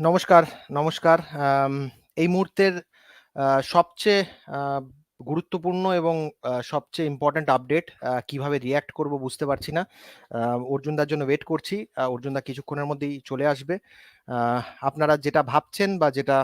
নমস্কার, নমস্কার। এই মুহূর্তের সবচেয়ে গুরুত্বপূর্ণ এবং সবচেয়ে ইম্পোর্টেন্ট আপডেট কীভাবে রিঅ্যাক্ট করব বুঝতে পারছি না। অর্জুনদার জন্য ওয়েট করছি। অর্জুনদা কিছুক্ষণের মধ্যেই চলে আসবে। আপনারা যেটা ভাবছেন বা যেটা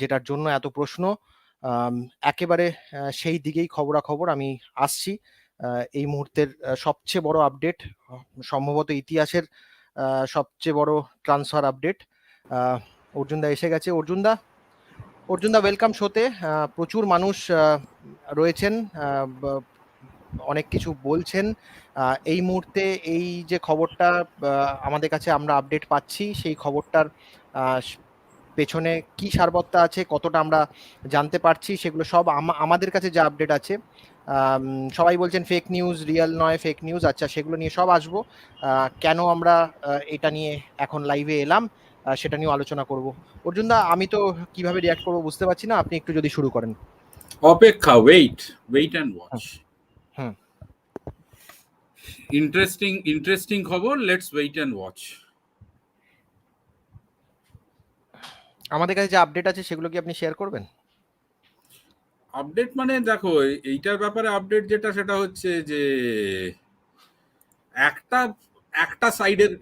যেটার জন্য এত প্রশ্ন একেবারে সেই দিকেই খবরাখবর আমি আসছি। এই মুহূর্তের সবচেয়ে বড় আপডেট সম্ভবত ইতিহাসের সবচেয়ে বড় ট্রান্সফার আপডেট। অর্জুন অর্জুনদা এসে গেছে। অর্জুনদা, অর্জুনদা ওয়েলকাম শোতে। প্রচুর মানুষ রয়েছেন। অনেক কিছু বলছেন। এই মুহূর্তে এই যে খবরটা আমাদের কাছে আমরা আপডেট পাচ্ছি, সেই খবরটার পেছনে কি সারবত্তা আছে, কতটা আমরা জানতে পারছি, সেগুলো সব আমা আমাদের কাছে যা আপডেট আছে, সবাই বলছেন ফেক নিউজ, রিয়াল নয়, ফেক নিউজ। আচ্ছা সেগুলো নিয়ে সব আসব। কেন আমরা এটা নিয়ে এখন লাইভে এলাম, সেটা নিয়েও আলোচনা করব। অর্জুনদা আমি তো কীভাবে রিঅ্যাক্ট করব বুঝতে পারছি না। আপনি একটু যদি শুরু করেন। অপেক্ষা wait, wait and watch. Hmm. Interesting interesting খবর লেটস ওয়েট অ্যান্ড ওয়াচ। আমাদের কাছে যে আপডেট আছে সেগুলো কি আপনি শেয়ার করবেন? আপডেট মানে দেখো এইটার ব্যাপারে আপডেট যেটা সেটা হচ্ছে যে একটা একটা সাইডের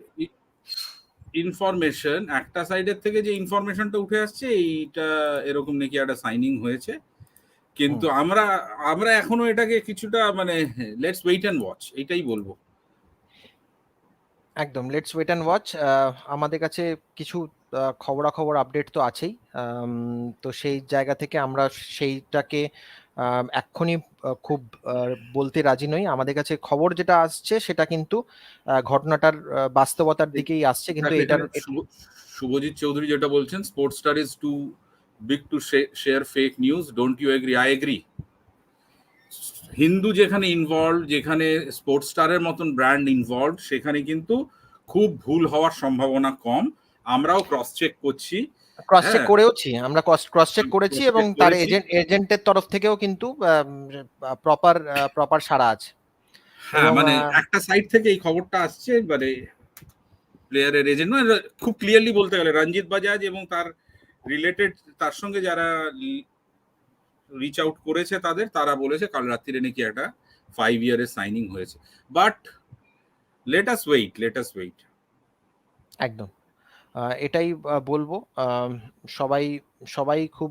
ইনফরমেশন একটা সাইডের থেকে যে ইনফরমেশনটা উঠে আসছে এইটা এরকম নাকি একটা সাইনিং হয়েছে কিন্তু আমরা আমরা এখনও এটাকে কিছুটা মানে লেটস ওয়েট অ্যান্ড ওয়াচ এইটাই বলব একদম লেটস ওয়েট অ্যান্ড ওয়াচ। আমাদের কাছে কিছু খবরাখবর আপডেট তো আছেই। তো সেই জায়গা থেকে আমরা সেইটাকে এক্ষুনি খুব বলতে রাজি নই। আমাদের কাছে খবর যেটা আসছে সেটা কিন্তু ঘটনাটার বাস্তবতার দিকেই আসছে। কিন্তু শুভ- শুভজিৎ চৌধুরী যেটা বলছেন sports star is too big to share fake news don't you agree I agree Hindu যেখানে ইনভলভ যেখানে স্পোর্টস স্টারের মতন ব্র্যান্ড ইনভলভ সেখানে কিন্তু খুব ভুল হওয়ার সম্ভাবনা কম আমরাও ক্রস চেক করছি ক্রস চেক হ্যাঁ। করেওছি। আমরা ক্রস ক্রস চেক করেছি এবং তার এজেন্ট এজেন্টের তরফ থেকেও কিন্তু প্রপার প্রপার সাড়া আছে। হ্যাঁ মানে একটা সাইড থেকে এই খবরটা আসছে মানে প্লেয়ারের এজেন্ট মানে খুব ক্লিয়ারলি বলতে গেলে রঞ্জিত বাজাজ এবং তার রিলেটেড তার সঙ্গে যারা রিচ আউট করেছে তাদের তারা বলেছে কাল রাত্রিরে নাকি একটা ফাইভ ইয়ারের সাইনিং হয়েছে but let us wait let us wait একদম। এটাই বলব। সবাই সবাই খুব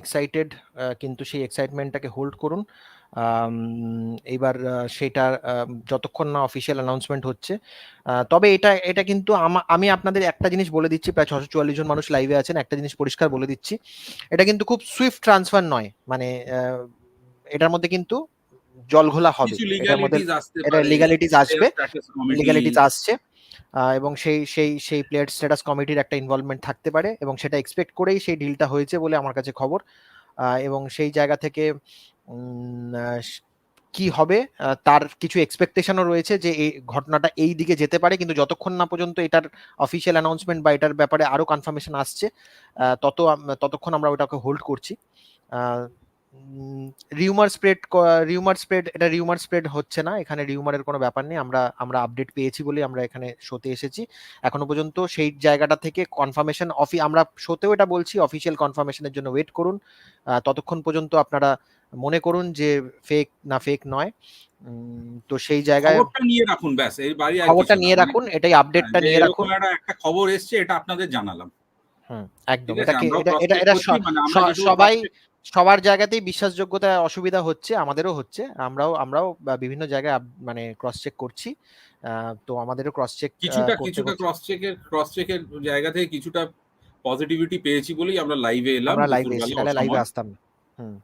এক্সাইটেড কিন্তু সেই এক্সাইটমেন্টটাকে হোল্ড করুন। এইবার সেটা যতক্ষণ না অফিসিয়াল অ্যানাউন্সমেন্ট হচ্ছে। তবে এটা এটা কিন্তু আমি আপনাদের একটা জিনিস বলে দিচ্ছি প্রায় ৬৪৪ জন মানুষ লাইভে আছেন। একটা জিনিস পরিষ্কার বলে দিচ্ছি। এটা কিন্তু খুব সুইফট ট্রান্সফার নয়। মানে এটার মধ্যে কিন্তু জলঘোলা হবে। এটার মধ্যে এটা লিগ্যালিটিস আসবে। লিগ্যালিটিস আসছে। এবং সেই সেই সেই প্লেয়ার স্ট্যাটাস কমিটির একটা ইনভলভমেন্ট থাকতে পারে এবং সেটা এক্সপেক্ট করেই সেই ডিলটা হয়েছে বলে আমার কাছে খবর। এবং সেই জায়গা থেকে কি হবে তার কিছু এক্সপেকটেশন ও রয়েছে যে এই ঘটনাটা এই দিকে যেতে পারে। কিন্তু যতক্ষণ না পর্যন্ত এটার অফিসিয়াল অ্যানাউন্সমেন্ট বা এটার ব্যাপারে আরও কনফার্মেশন আসছে তত ততক্ষণ আমরা ওটাকে হোল্ড করছি। রিউমার স্প্রেড রিউমার স্প্রেড এটা রিউমার স্প্রেড হচ্ছে না। এখানে রিউমারের কোনো ব্যাপার নেই। আমরা আমরা আপডেট পেয়েছি বলেই আমরা এখানে শোতে এসেছি। এখনও পর্যন্ত সেই জায়গাটা থেকে কনফার্মেশন অফি আমরা শোতেও এটা বলছি অফিসিয়াল কনফার্মেশন এর জন্য ওয়েট করুন। ততক্ষণ পর্যন্ত আপনারা মনে করুন যে ফেক না ফেক নয়। তো সেই জায়গায় খবরটা নিয়ে রাখুন ব্যাস বাইরে আর খবরটা নিয়ে রাখুন। এটাই আপডেটটা হ্যাঁ, নিয়ে রাখুন। একটা খবর এসছে এটা আপনাদের জানালাম হুম, একদম। এটা এটা এটা মানে সবাই সবার জায়গাতেই বিশ্বাসযোগ্যতায় অসুবিধা হচ্ছে। আমাদেরও হচ্ছে। আমরাও আমরাও বিভিন্ন জায়গায় মানে ক্রস চেক করছি। তো আমাদেরও ক্রস চেক কিছুটা কিছুটা ক্রস চেকের ক্রস চেকের জায়গা থেকে কিছুটা পজিটিভিটি পেয়েছি বলেই আমরা লাইভে এলাম আমরা লাইভে এসেছি। দুপুরবেলা নাহলে লাইভে আসতাম। হুম।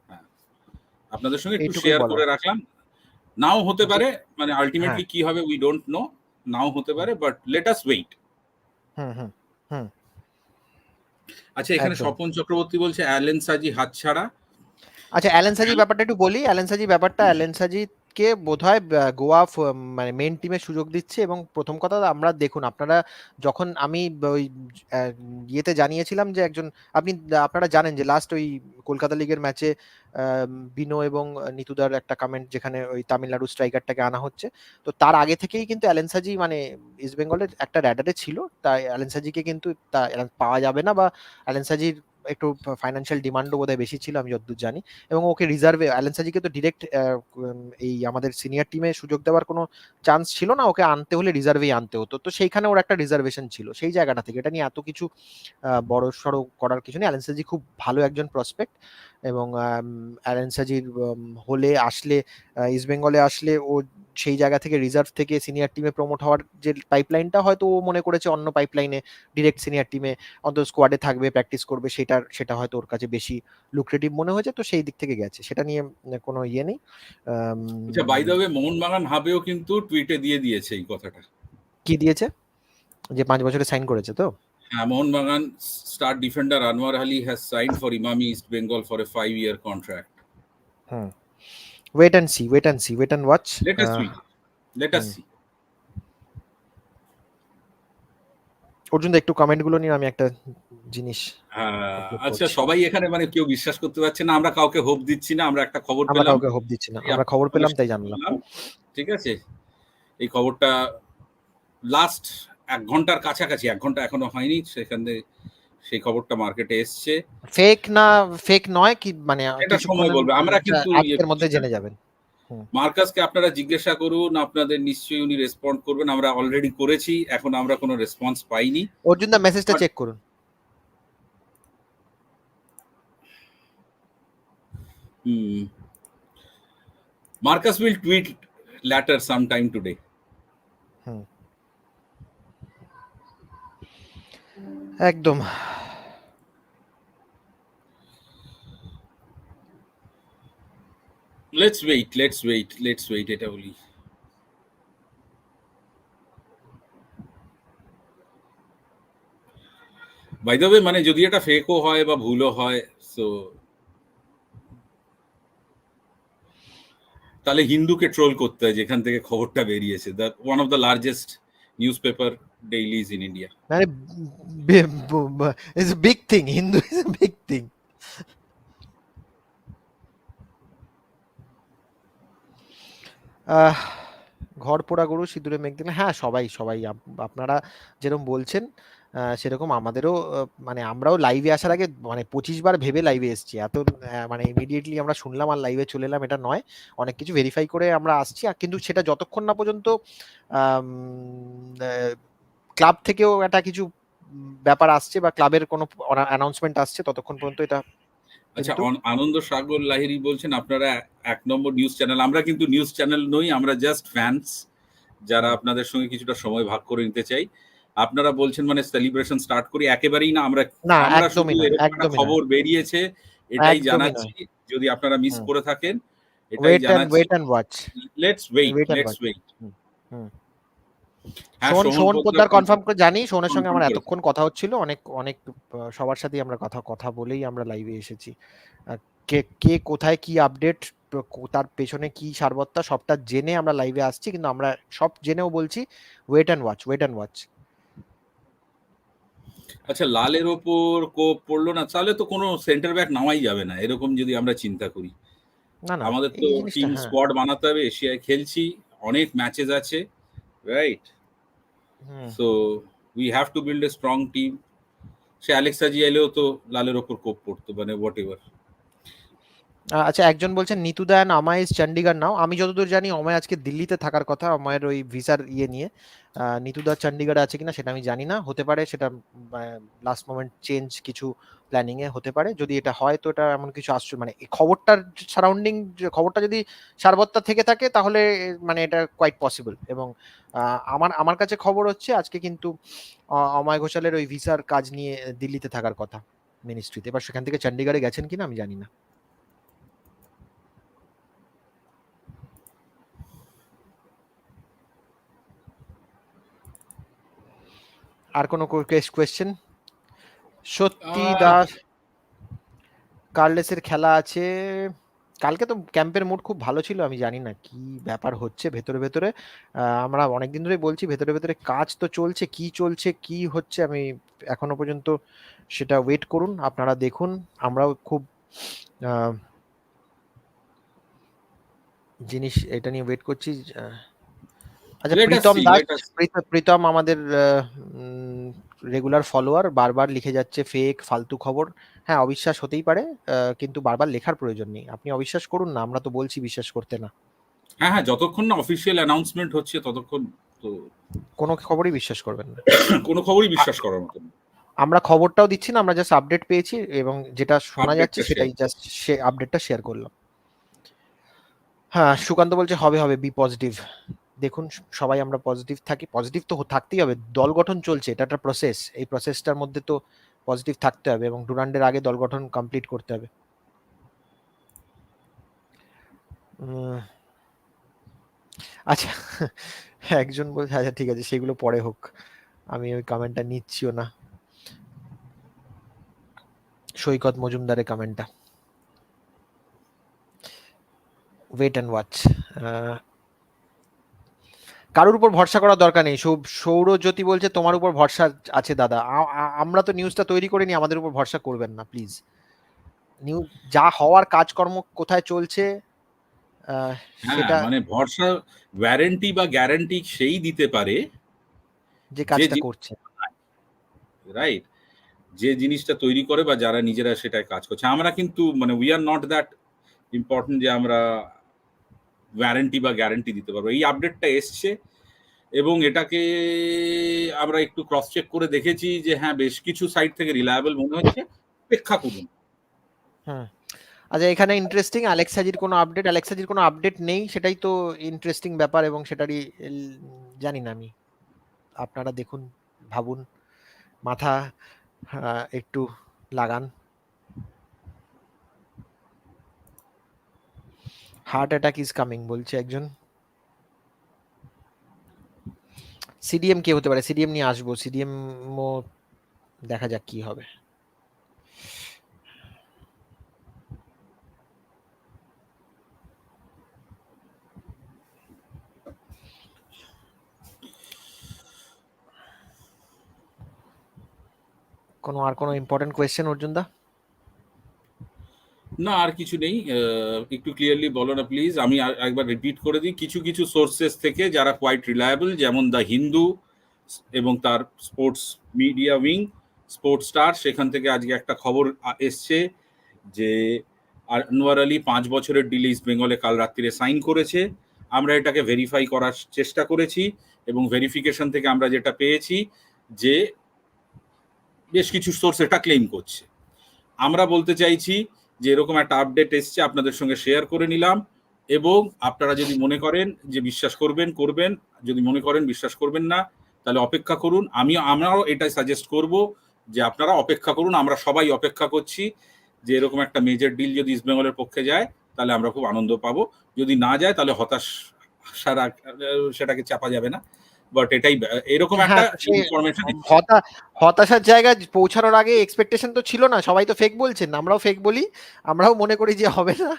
আপনাদের সঙ্গে একটু শেয়ার করে রাখলাম নাও হতে পারে মানে হ্যাঁ। আলটিমেটলি কি হবে উই ডোন্ট নো নাও হতে পারে but let us wait hmm hmm, hmm. আচ্ছা এখানে স্বপন চক্রবর্তী বলছে অ্যালেন সাজি হাত ছাড়া আচ্ছা অ্যালেন সাজি ব্যাপারটা একটু বলি। অ্যালেন সাজি ব্যাপারটা অ্যালেন সাজি রঞ্জিতকে বোধহয় গোয়া মানে মেন টিমে সুযোগ দিচ্ছে এবং প্রথম কথা আমরা দেখুন, আপনারা যখন আমি ওই ইয়েতে জানিয়েছিলাম যে একজন, আপনি, আপনারা জানেন যে লাস্ট ওই কলকাতা লিগের ম্যাচে বিনো এবং নিতুদার একটা কমেন্ট যেখানে ওই তামিলনাড়ু স্ট্রাইকারটাকে আনা হচ্ছে। তো তার আগে থেকেই কিন্তু অ্যালেনসাজি মানে ইস্ট বেঙ্গলের একটা র্যাডারে ছিল। তাই অ্যালেনসাজিকে কিন্তু তা, পাওয়া যাবে না বা অ্যালেনসাজির একটু ফাইন্যান্সিয়াল ডিমান্ডও বোধহয় বেশি ছিল, আমি যতদূর জানি। এবং ওকে রিজার্ভে অ্যালেন্সাজিকে তো ডিরেক্ট এই আমাদের সিনিয়র টিমে সুযোগ দেওয়ার কোনো চান্স ছিল না, ওকে আনতে হলে রিজার্ভেই আনতে হতো। তো সেইখানে ওর একটা রিজার্ভেশন ছিল, সেই জায়গাটা থেকে। এটা নিয়ে এত কিছু বড়সড় বড় সড়ো করার কিছু নেই। অ্যালেন্সাজি খুব ভালো একজন প্রসপেক্ট এবং অ্যালেনসাজির হলে আসলে ইস্ট বেঙ্গলে আসলে ও সেই জায়গা থেকে রিজার্ভ থেকে সিনিয়র টিমে প্রমোট হওয়ার যে পাইপলাইনটা হয়তো ও মনে করেছে অন্য পাইপলাইনে ডিরেক্ট সিনিয়র টিমে অন্তত স্কোয়াডে থাকবে প্র্যাকটিস করবে সেটার সেটা হয়তো ওর কাছে বেশি লুক্রেটিভ মনে হয়েছে। তো সেই দিক থেকে গেছে। সেটা নিয়ে কোনো ইয়ে নেই। আচ্ছা বাই দ্য ওয়ে মোহনবাগান হাবেও কিন্তু টুইটে দিয়ে দিয়েছে এই কথাটা। কি দিয়েছে? যে পাঁচ বছরে সাইন করেছে তো? হ্যাঁ Mohun Bagan star defender Anwar Ali has sign for Emami East Bengal for a five year contract hmm wait and see wait and see wait and watch let us see let us hmm. See Arjun দা একটু কমেন্টগুলো নিয়ে আমি একটা জিনিস হ্যাঁ, আচ্ছা সবাই এখানে মানে কেউ বিশ্বাস করতে পারছে না আমরা কাউকে হোপ দিচ্ছি না আমরা একটা খবর পেলাম। কাউকে হোপ দিচ্ছি না আমরা খবর পেলাম তাই জানলাম। ঠিক আছে এই খবরটা লাস্ট এক ঘণ্টার কাছাকাছি এক ঘণ্টা এখনও হয়নি সেখানে সেই খবরটা মার্কেটে এসছে। ফেক না ফেক নয় কি মানে এটা সময় বলবে। আমরা কিন্তু ইয়ে আজকের মধ্যে জেনে যাবেন। মার্কাসকে আপনারা জিজ্ঞাসা করুন আপনাদের নিশ্চয়ই উনি রেসপন্ড করবেন। আমরা অলরেডি করেছি এখন আমরা কোনো রেসপন্স পাইনি। অর্জুন দা মেসেজটা চেক করুন। Hmm. Marcus will tweet later sometime today. একদম। Let's wait, let's wait, let's wait এটা বলি। বাই দ্য মানে যদি এটা ফেকও হয় বা ভুলও হয় সো তাহলে হিন্দুকে ট্রোল করতে হয় যেখান থেকে খবরটা বেরিয়েছে। The one of the largest news dailies in India. It's a big thing. Hindu is a big thing. ঘর পোড়া গরু সিঁদুরে মেঘ দিলে হ্যাঁ সবাই সবাই আপ- আপনারা যেরকম বলছেন সেরকম আমাদেরও মানে আমরাও লাইভে আসার আগে মানে পঁচিশ বার ভেবে লাইভে এসেছি। এত মানে ইমিডিয়েটলি আমরা শুনলাম আর লাইভে চলে এলাম এটা নয়। অনেক কিছু ভেরিফাই করে আমরা আসছি। আর কিন্তু সেটা যতক্ষণ না পর্যন্ত ক্লাব থেকেও একটা কিছু ব্যাপার আসছে বা ক্লাবের কোনো অ্যানাউন্সমেন্ট আসছে ততক্ষণ পর্যন্ত এটা আচ্ছা আনন্দ সাগর লাহিরি বলছেন আপনারা এক নম্বর নিউজ চ্যানেল আমরা কিন্তু নিউজ চ্যানেল নই আমরা জাস্ট ফ্যান্স যারা আপনাদের সঙ্গে কিছুটা সময় ভাগ করে নিতে চাই। আপনারা বলছেন মানে সেলিব্রেশন স্টার্ট করি একেবারেই না আমরা আমরা শুধু খবর বেরিয়েছে এটাই জানাচ্ছি যদি আপনারা মিস করে থাকেন এটাই জানাচ্ছি। Wait and watch let's wait let's wait hmm, hmm. শোন শোন পোদ্দার কনফার্ম করে জানি শোনের সঙ্গে আমার এতক্ষণ কথা হচ্ছিল অনেক অনেক সবার সাথেই আমরা কথা কথা বলেই আমরা লাইভে এসেছি। কে কে কোথায় কি আপডেট তার পেছনে কি সারবত্তা সবটা জেনে আমরা লাইভে আসছি কিন্তু আমরা সব জেনেও বলছি wait and watch wait and watch আচ্ছা লালের ওপর কোপ পড়ল না তাহলে তো কোনো সেন্টার ব্যাক নামাই যাবে না এরকম যদি আমরা চিন্তা করি। না না আমাদের তো টিম স্কোয়াড বানাতে হবে এশিয়ায় খেলছি অনেক ম্যাচেস আছে right. So we have to build a strong team say Alexa জি এলেও তো লালের ওপর কোপ পড়তো মানে হোয়াট এভার আচ্ছা একজন বলছেন নিতু দান আমায় চণ্ডীগড় নাও। আমি যতদূর জানি অময় আজকে দিল্লিতে থাকার কথা অময়ের ওই ভিসার ইয়ে নিয়ে। আহ, নিতু দা চণ্ডীগড়ে আছে কিনা সেটা আমি জানি না হতে পারে সেটা লাস্ট মোমেন্ট চেঞ্জ কিছু প্ল্যানিং এ হতে পারে। যদি এটা হয় তো এটা এমন কিছু আসছে মানে এই খবরটার সারাউন্ডিং খবরটা যদি সারবত্তা থেকে থাকে তাহলে মানে এটা কোয়াইট পসিবল এবং আমার আমার কাছে খবর হচ্ছে আজকে কিন্তু অময় ঘোষালের ওই ভিসার কাজ নিয়ে দিল্লিতে থাকার কথা মিনিস্ট্রিতে এবার সেখান থেকে চণ্ডীগড়ে গেছেন কিনা আমি জানি না। আর কোনো কোয়েশ্চেন সত্যি দাস কার্লেসের খেলা আছে। কালকে তো ক্যাম্পের মুড খুব ভালো ছিল আমি জানি না কি ব্যাপার হচ্ছে ভেতরে ভেতরে। আমরা অনেকদিন ধরেই বলছি ভেতরে ভেতরে কাজ তো চলছে কি চলছে কি হচ্ছে আমি এখনও পর্যন্ত সেটা ওয়েট করুন আপনারা দেখুন। আমরাও খুব জিনিস এটা নিয়ে ওয়েট করছি আচ্ছা প্রীতম দাস প্রীতম আমাদের রেগুলার ফলোয়ার বারবার লিখে যাচ্ছে ফেক ফালতু খবর। হ্যাঁ অবিশ্বাস হতেই পারে কিন্তু বারবার লেখার প্রয়োজন নেই। আপনি অবিশ্বাস করুন না আমরা তো বলছি বিশ্বাস করতে না। হ্যাঁ হ্যাঁ যতক্ষণ না অফিসিয়াল অ্যানাউন্সমেন্ট হচ্ছে ততক্ষণ তো কোনো খবরই বিশ্বাস করবেন না। কোনো খবরই বিশ্বাস করার মতো আমরা খবরটাও দিচ্ছি না আমরা জাস্ট আপডেট পেয়েছি এবং যেটা শোনা যাচ্ছে সেটাই জাস্ট সে আপডেটটা শেয়ার করলাম। হ্যাঁ সুকান্ত বলছে হবে হবে বি পজিটিভ দেখুন সবাই আমরা পজিটিভ থাকি পজিটিভ তো থাকতেই হবে, দল গঠন চলছে, এটা একটা প্রসেস এই প্রসেসটার মধ্যে তো পজিটিভ থাকতে হবে এবং ডুরান্ডের আগে দল গঠন কমপ্লিট করতে হবে। আচ্ছা একজন বলছে আচ্ছা ঠিক আছে, সেগুলো পরে হোক, আমি ওই কমেন্টটা নিচ্ছিও না। সৈকত মজুমদারের কমেন্টটা ওয়েট অ্যান্ড ওয়াচ কারোর উপর ভরসা করার দরকার নেই। সৌরজ্যোতি বলছে তোমার উপর ভরসা আছে দাদা। আমরা তো নিউজটা তৈরি করে নি আমাদের উপর ভরসা করবেন না প্লিজ নিউজ যা হওয়ার কাজকর্ম কোথায় চলছে হ্যাঁ সেটা মানে ভরসা ওয়ারেন্টি বা গ্যারান্টি সেই দিতে পারে যে কাজটা করছে। রাইট যে জিনিসটা তৈরি করে বা যারা নিজেরা সেটায় কাজ করছে। আমরা কিন্তু মানে we are not that important যে আমরা ওয়ারেন্টি বা গ্যারান্টি দিতে পারব। এই আপডেটটা এসছে এবং এটাকে আমরা একটু ক্রস চেক করে দেখেছি যে হ্যাঁ বেশ কিছু সাইট থেকে রিলায়েবল মনে হচ্ছে। অপেক্ষা করুন। হ্যাঁ আচ্ছা এখানে ইন্টারেস্টিং অ্যালেক্সাজির কোনো আপডেট অ্যালেক্সাজির কোনো আপডেট নেই? সেটাই তো ইন্টারেস্টিং ব্যাপার এবং সেটারই জানি না আমি। আপনারা দেখুন, ভাবুন, মাথা একটু লাগান। হার্ট অ্যাটাক ইজ কামিং বলছে একজন। সিডিএম কে হতে পারে? সিডিএম নিয়ে আসব। সিডিএম দেখা যাক কি হবে। কোনো আর কোনো ইম্পর্টেন্ট কোয়েশ্চেন অর্জুন দা না, আর কিছু নেই। একটু ক্লিয়ারলি বলো না প্লিজ আমি একবার রিপিট করে দিই। কিছু কিছু সোর্সেস থেকে যারা কোয়াইট রিলায়েবল যেমন দ্য হিন্দু এবং তার sports media wing sports star সেখান থেকে আজকে একটা খবর এসছে যে আনোয়ার আলী পাঁচ বছরের ডিলে ইস্ট বেঙ্গলে কাল রাত্রিরে সাইন করেছে। আমরা এটাকে ভেরিফাই করার চেষ্টা করেছি এবং ভেরিফিকেশন থেকে আমরা যেটা পেয়েছি যে বেশ কিছু সোর্স এটা ক্লেম করছে। আমরা বলতে চাইছি যে এরকম একটা আপডেট এসছে, আপনাদের সঙ্গে শেয়ার করে নিলাম। এবং আপনারা যদি মনে করেন যে বিশ্বাস করবেন করবেন। যদি মনে করেন বিশ্বাস করবেন না, তাহলে অপেক্ষা করুন। আমি, আমরাও এটাই সাজেস্ট করব যে আপনারা অপেক্ষা করুন। আমরা সবাই অপেক্ষা করছি যে এরকম একটা মেজর ডিল যদি ইস্টবেঙ্গলের পক্ষে যায়, তাহলে আমরা খুব আনন্দ পাবো। যদি না যায়, তাহলে হতাশ সারা সেটাকে চাপা যাবে না। বাট এটাই এরকম একটা হ্যাঁ, ইনফরমেশন হতা হতাশার জায়গায় পৌঁছানোর আগে এক্সপেকটেশন তো ছিল না সবাই তো ফেক বলছেন আমরাও ফেক বলি আমরাও মনে করি যে হবে না।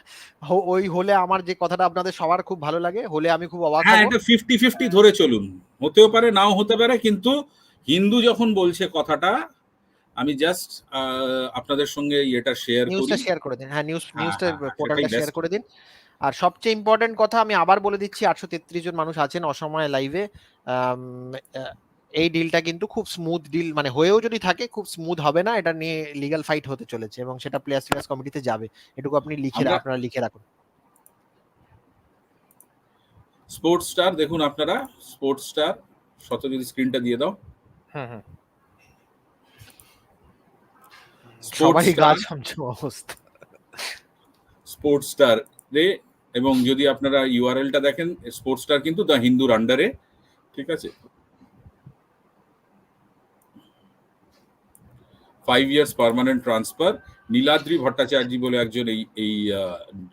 ওই হলে আমার যে কথাটা আপনাদের সবার খুব ভালো লাগে হলে আমি খুব অবাক হ্যাঁ এটা ফিফটি ফিফটি ধরে চলুন। হতেও পারে নাও হতে পারে কিন্তু হিন্দু যখন বলছে কথাটা আমি জাস্ট আপনাদের সঙ্গে এটা শেয়ার করি। নিউজটা শেয়ার করে দিন হ্যাঁ নিউজ নিউজটা পোর্টালটা শেয়ার করে দিন। আর সবচেয়ে ইম্পর্টেন্ট কথা আমি আবার বলে দিচ্ছি আটশো তেত্রিশ জন মানুষ আছেন অসময়ে লাইভে এই ডিলটা কিন্তু খুব স্মুথ ডিল মানে হয়েও যদি থাকে খুব স্মুথ হবে না। এটা নিয়ে লিগ্যাল ফাইট হতে চলেছে এবং সেটা প্লেয়ার্স প্লেয়ার্স কমিটিতে যাবে। এটুকু আপনি লিখে আপনারা লিখে রাখুন। স্পোর্টস স্টার দেখুন আপনারা। স্পোর্টস স্টার শত যদি স্ক্রিনটা দিয়ে দাও। হুম স্পোর্টস সবাই গাছ সমঝো অবস্থা। স্পোর্টস স্টার রে এবং যদি আপনারা ইউআরএলটা দেখেন স্পোর্টস স্টার কিন্তু দ্য হিন্দুর আন্ডারে ঠিক আছে? Five years permanent transfer Niladri Bhattacharya বলে একজন এই এই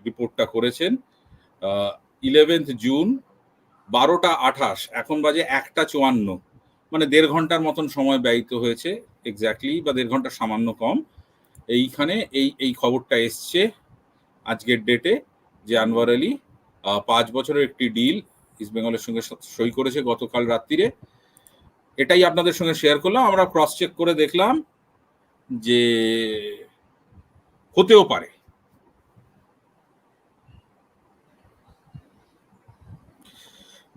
রিপোর্টটা করেছেন। ইলেভেন্থ জুন বারোটা আঠাশ, এখন বাজে একটা চুয়ান্ন। মানে দেড় ঘণ্টার মতন সময় ব্যয়িত হয়েছে এক্স্যাক্টলি বা দেড় ঘণ্টা সামান্য কম। এইখানে এই এই খবরটা এসছে আজকের ডেটে যে আনোয়ার আলী পাঁচ বছরের একটি ডিল ইস্ট বেঙ্গলের সঙ্গে সই করেছে গতকাল রাত্রিরে। এটাই আপনাদের সঙ্গে শেয়ার করলাম। আমরা ক্রস চেক করে দেখলাম যে হতেও পারে।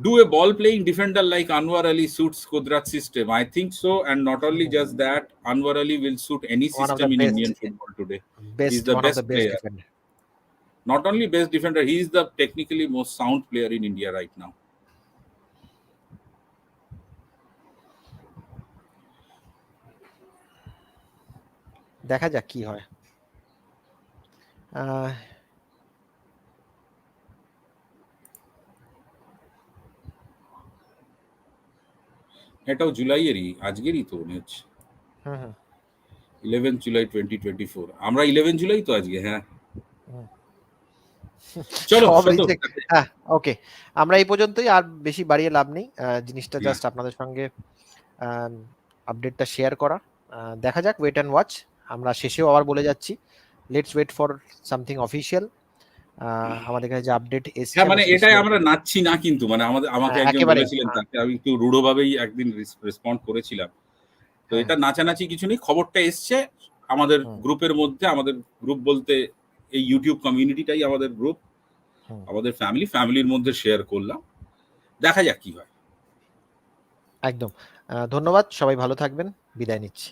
Do a ball playing defender like Anwar Ali suits Cuadrat system I think so and not only just that Anwar Ali will suit any system in Indian football today is the best player Not only best defender, he is the technically most sound player in India right now. দেখা যাক কি হয় এটাও জুলাইয়েরই আজকেরই তো মনে হচ্ছে eleven July twenty twenty four আমরা eleven July তো আজকে হ্যাঁ। চলো। হ্যাঁ ওকে আমরা এই পর্যন্তই আর বেশি বাড়িয়ে লাভ নেই। জিনিসটা জাস্ট আপনাদের সঙ্গে আপডেটটা শেয়ার করা। দেখা যাক ওয়েট অ্যান্ড ওয়াচ আমরা শেষেও আবার বলে যাচ্ছি let's wait for something official আমাদের কাছে যে আপডেট এসছে হ্যাঁ মানে এটাই আমরা নাচছি না কিন্তু মানে আমাদের আমাকে হ্যাঁ, একজন বলেছিলেন। তাকে আমি একটু রূঢ়ভাবেই একদিন রেসপন্ড করেছিলাম। তো হ্যাঁ। এটা নাচানাচি কিছু নেই খবরটা এসছে। আমাদের গ্রুপের মধ্যে আমাদের গ্রুপ বলতে এই ইউটিউব কমিউনিটিটাই আমাদের গ্রুপ। আমাদের ফ্যামিলি ফ্যামিলির মধ্যে শেয়ার করলাম। দেখা যাক কি হয়। একদম। ধন্যবাদ। সবাই ভালো থাকবেন। বিদায় নিচ্ছি।